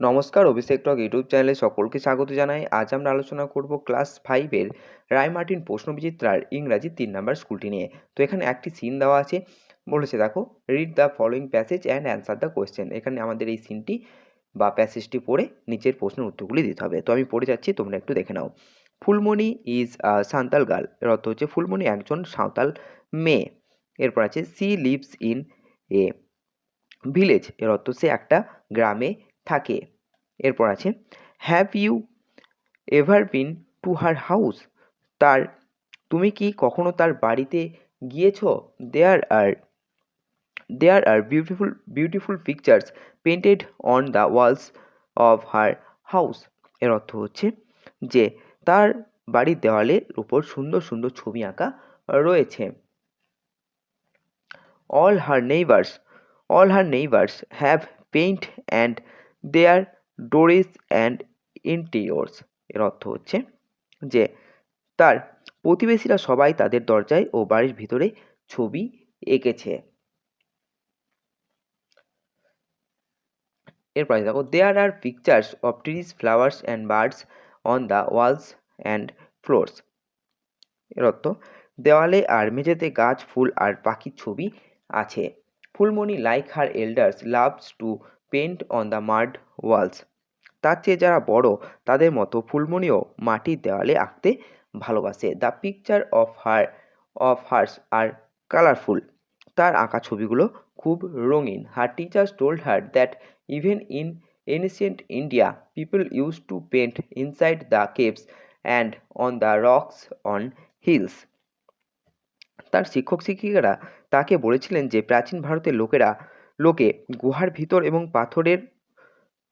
নমস্কার, অভিষেক টক ইউটিউব চ্যানেলে সকলকে স্বাগত জানাই। আজ আমরা আলোচনা করব ক্লাস ফাইভের রায় মার্টিন প্রশ্নবিচিত্রার ইংরাজি তিন নাম্বার স্কুলটি নিয়ে। তো এখানে একটি সিন দেওয়া আছে। বলেছে, দেখো read the following passage and answer the question এখানে আমাদের এই সিনটি বা প্যাসেজটি পড়ে নিচের প্রশ্নের উত্তরগুলি দিতে হবে। তো আমি পড়ে যাচ্ছি, তোমরা একটু দেখে নাও। ফুলমণি ইজ সাঁওতাল গার্ল এর অর্থ হচ্ছে, ফুলমণি একজন সাঁওতাল মেয়ে। এরপর আছে she lives in a village এর অর্থ সে একটা গ্রামে থাকে। এরপর আছে have you ever been to her house তার, তুমি কি কখনো তার বাড়িতে গিয়েছ? There are there are beautiful beautiful pictures painted on the walls of her house এর অর্থ হচ্ছে যে, তার বাড়ির দেওয়ালের উপর সুন্দর সুন্দর ছবি আঁকা রয়েছে। All her neighbours all her neighbours have paint and their doors and interiors এর অর্থ হচ্ছে যে তার প্রতিবেশীরা সবাই তাদের দরজায় ও বাড়ির ভিতরে ছবি এঁকেছে। এরপরে দেখো there are pictures of trees flowers and birds on the walls and floors এর অর্থ, দেওয়ালে আর মেঝেতে গাছ, ফুল আর পাখির ছবি আছে। Phulmoni like her elders loves to paint on the mud walls তার চেয়ে যারা বড়, তাদের মতো ফুলমণিও মাটির দেওয়ালে আঁকতে ভালোবাসে। The picture of her of hers are colourful তার আঁকা ছবিগুলো খুব রঙিন। Her teachers told her that even in ancient India people use to paint inside the caves and on the rocks on hills তার শিক্ষক শিক্ষিকারা তাকে বলেছিলেন যে প্রাচীন ভারতের লোকেরা লোকে গুহার ভিতর এবং পাথরের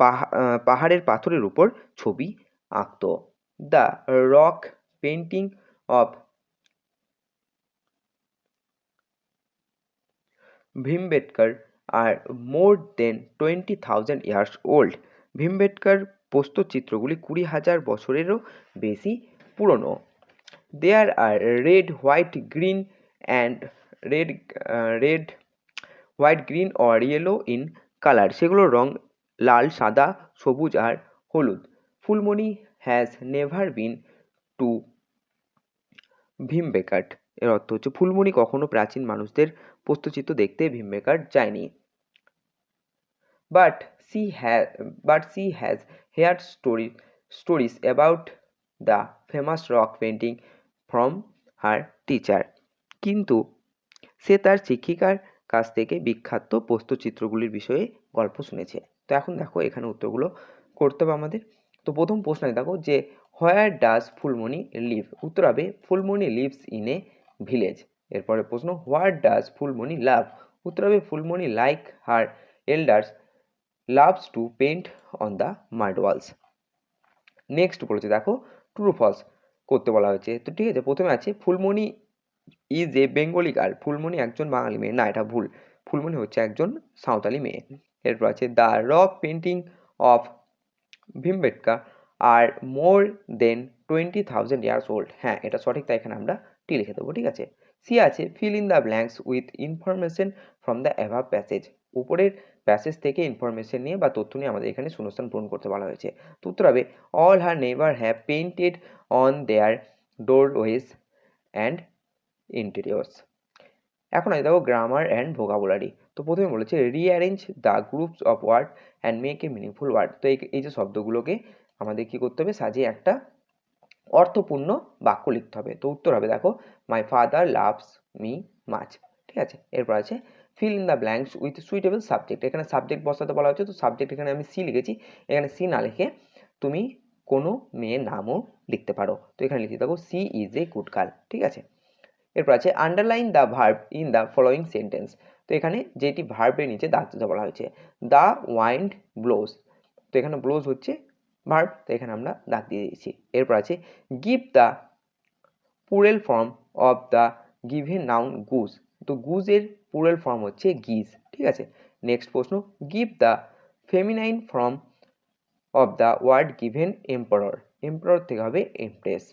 পাহা পাহাড়ের পাথরের উপর ছবি আঁকত। The rock painting of ভীমবেটকার are more than twenty thousand years old. ভীমবেটকার প্রস্তরচিত্রগুলি কুড়ি হাজার বছরেরও বেশি পুরনো। There are red white green and red red white, green or yellow in colour সেগুলোর রং লাল, সাদা, সবুজ আর হলুদ। Phulmoni has never been to Bhimbetka এর অর্থ হচ্ছে ফুলমণি কখনো প্রাচীন মানুষদের প্রস্তচিত্র দেখতে ভীমবেকাট যায়নি। But she has but she has heard story stories about the famous rock painting from her teacher কিন্তু সে তার শিক্ষিকার কাছ থেকে বিখ্যাত প্রস্তচিত্রগুলির বিষয়ে গল্প শুনেছে। তো এখন দেখো এখানে উত্তরগুলো করতে হবে আমাদের। তো প্রথম প্রশ্নে দেখো যে হোয়ার ডাজ ফুলমণি লিভ উত্তর হবে, Phulmoni lives in a village এরপরে প্রশ্ন হোয়ার ডাজ ফুলমণি লাভ উত্তর হবে, Phulmoni like her elders loves to paint on the mud walls next বলেছে দেখো ট্রু ফলস করতে বলা হয়েছে। তো ঠিক আছে, প্রথমে আছে, Phulmoni is a Bengali girl Phulmoni একজন বাঙালি মেয়ে। না, এটা ভুল। ফুলমণি হচ্ছে একজন সাঁওতালি মেয়ে। এরপর আছে the rock painting of Bhimbetka are more than twenty thousand years old হ্যাঁ এটা সঠিক, তাই এখানে আমরা টি লিখে দেবো, ঠিক আছে? সি আছে fill in the blanks with information from the above passage উপরের প্যাসেজ থেকে ইনফরমেশন নিয়ে বা তথ্য নিয়ে আমাদের এখানে শূন্যস্থান পূরণ করতে বলা হয়েছে। তো উত্তর হবে all her never have painted on their doorways and interiors এখন আছে দেখো গ্রামার অ্যান্ড ভোকাবুলারি তো প্রথমে বলেছে rearrange the groups of word and make a meaningful word তো এই যে শব্দগুলোকে আমাদের কী করতে হবে? সাজিয়ে একটা অর্থপূর্ণ বাক্য লিখতে হবে। তো উত্তর হবে দেখো my father loves me much ঠিক আছে? এরপর আছে fill in the blanks with suitable subject এখানে সাবজেক্ট বসাতে বলা হচ্ছে, তো সাবজেক্ট এখানে আমি সি লিখেছি। এখানে সি না লিখে তুমি কোনো মেয়ের নামও লিখতে পারো। তো এখানে লিখে দেখো she is a good girl ঠিক আছে? এরপর আছে underline the verb in the following sentence তো এখানে যেটি ভার্বের নিচে দাগ দিতে বলা হয়েছে। দ্য ওয়াইন্ড ব্লোজ তো এখানে ব্লোজ হচ্ছে ভার্ব তো এখানে আমরা দাগ দিয়ে দিয়েছি। এরপর আছে give the plural form of the given noun goose তো গুজের পুরেল ফর্ম হচ্ছে গিজ ঠিক আছে? নেক্সট প্রশ্ন give the feminine form of the word given emperor emperor থেকে হবে এমপ্রেস